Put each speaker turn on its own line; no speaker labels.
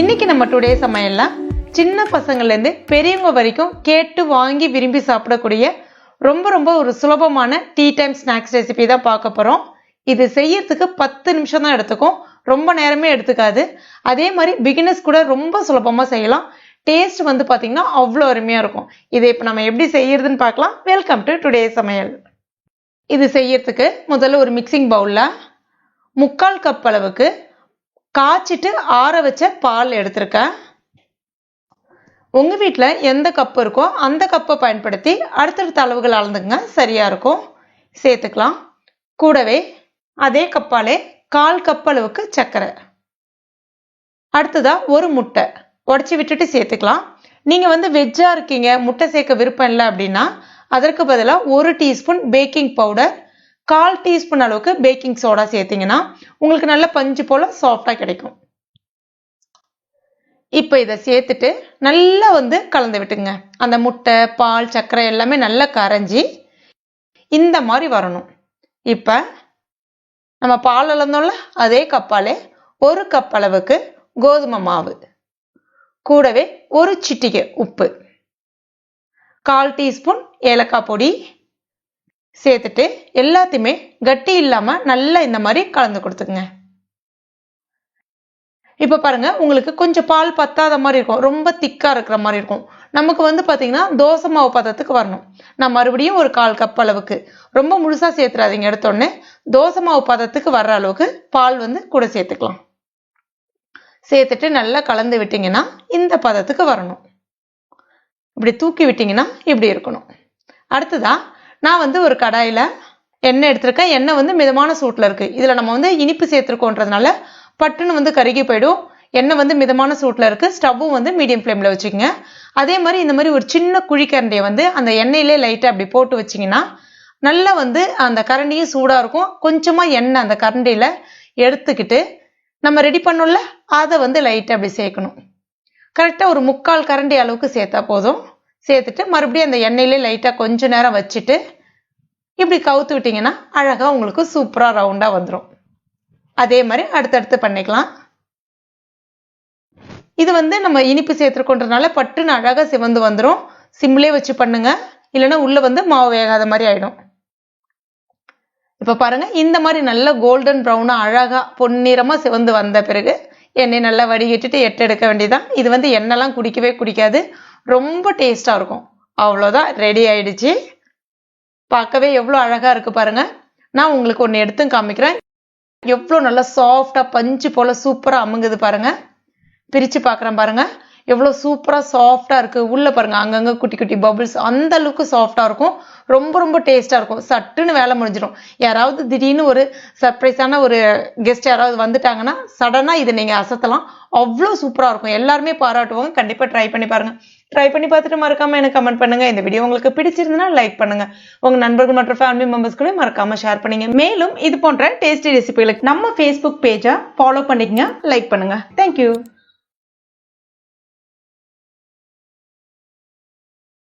இன்னைக்கு நம்ம டுடே சமையல்ல சின்ன பசங்கள்லேருந்து பெரியவங்க வரைக்கும் கேட்டு வாங்கி விரும்பி சாப்பிடக்கூடிய ரொம்ப ரொம்ப ஒரு சுலபமான டீ டைம் ஸ்நாக்ஸ் ரெசிபி தான் பார்க்க போகிறோம் இது செய்யறதுக்கு பத்து நிமிஷம் தான் எடுத்துக்கும். ரொம்ப நேரமே எடுத்துக்காது. அதே மாதிரி பிகினர்ஸ் கூட ரொம்ப சுலபமாக செய்யலாம். டேஸ்ட் வந்து பார்த்தீங்கன்னா அவ்வளோ அருமையாக இருக்கும். இதை இப்போ நம்ம எப்படி செய்யறதுன்னு பார்க்கலாம். வெல்கம் டு டுடே சமையல். இது செய்யறதுக்கு முதல்ல ஒரு மிக்சிங் பவுலில் முக்கால் கப் அளவுக்கு காய்ச்சிட்டு ஆற வச்ச பால் எடுத்திருக்கேன். உங்கள் வீட்டில் எந்த கப்பு இருக்கோ அந்த கப்பை பயன்படுத்தி அடுத்தடுத்த அளவுகள் அளந்துங்க சரியாக இருக்கும். சேர்த்துக்கலாம். கூடவே அதே கப்பாலே கால் கப் அளவுக்கு சர்க்கரை. அடுத்ததாக ஒரு முட்டை. உடச்சி விட்டுட்டு சேர்த்துக்கலாம். நீங்கள் வந்து வெஜ்ஜாக இருக்கீங்க முட்டை சேர்க்க விருப்பம் இல்லை அப்படின்னா அதற்கு பதிலாக ஒரு டீஸ்பூன் பேக்கிங் பவுடர் கால் டீஸ்பூன் அளவுக்கு பேக்கிங் சோடா சேர்த்தீங்கன்னா உங்களுக்கு நல்ல பஞ்சு போல் சாஃப்டாக கிடைக்கும். இப்போ இதை சேர்த்துட்டு நல்லா வந்து கலந்து விட்டுங்க. அந்த முட்டை பால் சர்க்கரை எல்லாமே நல்லா கரைஞ்சி இந்த மாதிரி வரணும். இப்போ நம்ம பால் அளந்தோம்ல அதே கப்பாலே ஒரு கப் அளவுக்கு கோதுமை மாவு. கூடவே ஒரு சிட்டிகை உப்பு. கால் டீஸ்பூன் ஏலக்காய் பொடி சேர்த்துட்டு எல்லாத்தையுமே கட்டி இல்லாமல் நல்லா இந்த மாதிரி கலந்து கொடுத்துக்குங்க. இப்போ பாருங்கள் உங்களுக்கு கொஞ்சம் பால் பத்தாத மாதிரி இருக்கும். ரொம்ப திக்காக இருக்கிற மாதிரி இருக்கும். நமக்கு வந்து பார்த்திங்கன்னா தோசை மாவு பதத்துக்கு வரணும். நான் மறுபடியும் ஒரு கால் கப் அளவுக்கு. ரொம்ப முழுசாக சேர்த்துறாதீங்க. எடுத்தோடனே தோசை மாவு பதத்துக்கு வர்ற அளவுக்கு பால் வந்து கூட சேர்த்துக்கலாம். சேர்த்துட்டு நல்லா கலந்து விட்டிங்கன்னா இந்த பதத்துக்கு வரணும். இப்படி தூக்கி விட்டிங்கன்னா இப்படி இருக்கணும். அடுத்ததாக நான் வந்து ஒரு கடாயில் எண்ணெய் எடுத்திருக்கேன். எண்ணெய் வந்து மிதமான சூட்டில் இருக்குது இதில் நம்ம வந்து இனிப்பு சேர்த்துருக்கோன்றதுனால பட்டுன்னு வந்து கருகி போயிடும். எண்ணெய் வந்து மிதமான சூட்டில் இருக்குது ஸ்டவ்வும் வந்து மீடியம் ஃப்ளேமில் வச்சுக்கோங்க. அதே மாதிரி இந்த மாதிரி ஒரு சின்ன குழிக்கரண்டியை வந்து அந்த எண்ணெயிலே லைட்டாக அப்படி போட்டு வச்சிங்கன்னா நல்லா வந்து அந்த கரண்டியும் சூடாக இருக்கும். கொஞ்சமாக எண்ணெய் அந்த கரண்டியில் எடுத்துக்கிட்டு நம்ம ரெடி பண்ணோம்ல அதை வந்து லைட்டாக அப்படி சேர்க்கணும். கரெக்டாக ஒரு முக்கால் கரண்டி அளவுக்கு சேர்த்தா போதும். சேர்த்துட்டு மறுபடியும் அந்த எண்ணெயிலே லைட்டாக கொஞ்ச நேரம் வச்சுட்டு இப்படி கவுத்து விட்டிங்கன்னா அழகாக உங்களுக்கு சூப்பராக ரவுண்டாக வந்துடும் அதே மாதிரி அடுத்தடுத்து பண்ணிக்கலாம். இது வந்து நம்ம இனிப்பு சேர்த்துருக்கோன்றதுனால பட்டுன்னு அழகாக சிவந்து வந்துடும் சிம்லே வச்சு பண்ணுங்க. இல்லைன்னா உள்ளே வந்து மாவு வேகாத மாதிரி ஆயிடும். இப்போ பாருங்க இந்த மாதிரி நல்ல கோல்டன் ப்ரௌனாக அழகாக பொன்னிறமாக சிவந்து வந்த பிறகு எண்ணெய் நல்லா வடிகட்டிட்டு எட்டு எடுக்க வேண்டியதான் இது வந்து எண்ணெய்லாம் குடிக்கவே குடிக்காது. ரொம்ப டேஸ்ட்டாக இருக்கும். அவ்வளோதான் ரெடி ஆயிடுச்சு. பார்க்கவே எவ்வளோ அழகாக இருக்குது பாருங்க. நான் உங்களுக்கு ஒன்று எடுத்து காமிக்கிறேன். எவ்வளோ நல்லா சாஃப்டாக பஞ்சு போல் சூப்பராக அமுங்குது பாருங்க. பிரித்து பார்க்குறேன் பாருங்க. எவ்வளோ சூப்பராக சாஃப்டாக இருக்குது உள்ளே பாருங்க அங்கங்கே குட்டி குட்டி பபுள்ஸ் அந்த அளவுக்கு சாஃப்டாக இருக்கும். ரொம்ப ரொம்ப டேஸ்ட்டாக இருக்கும். சட்டுன்னு வேலை முடிஞ்சிடும். யாராவது திடீர்னு ஒரு சர்ப்ரைஸான ஒரு கெஸ்ட் யாராவது வந்துட்டாங்கன்னா சடனாக இதை நீங்கள் அசத்தலாம். அவ்வளோ சூப்பராக இருக்கும். எல்லாருமே பாராட்டுவாங்க கண்டிப்பாக ட்ரை பண்ணி பாருங்கள் ட்ரை பண்ணி பார்த்துட்டு மறக்காமல் எனக்கு கமெண்ட் பண்ணுங்கள் இந்த வீடியோ உங்களுக்கு பிடிச்சிருந்தனா லைக் பண்ணுங்கள் உங்கள் நண்பர்கள் மற்றும் ஃபேமிலி மெம்பர்ஸ் கூட மறக்காம ஷேர் பண்ணுங்க. மேலும் இது போன்ற டேஸ்டி ரெசிபிகளுக்கு நம்ம ஃபேஸ்புக் பேஜை ஃபாலோ பண்ணிக்கங்க. லைக் பண்ணுங்கள் தேங்க்யூ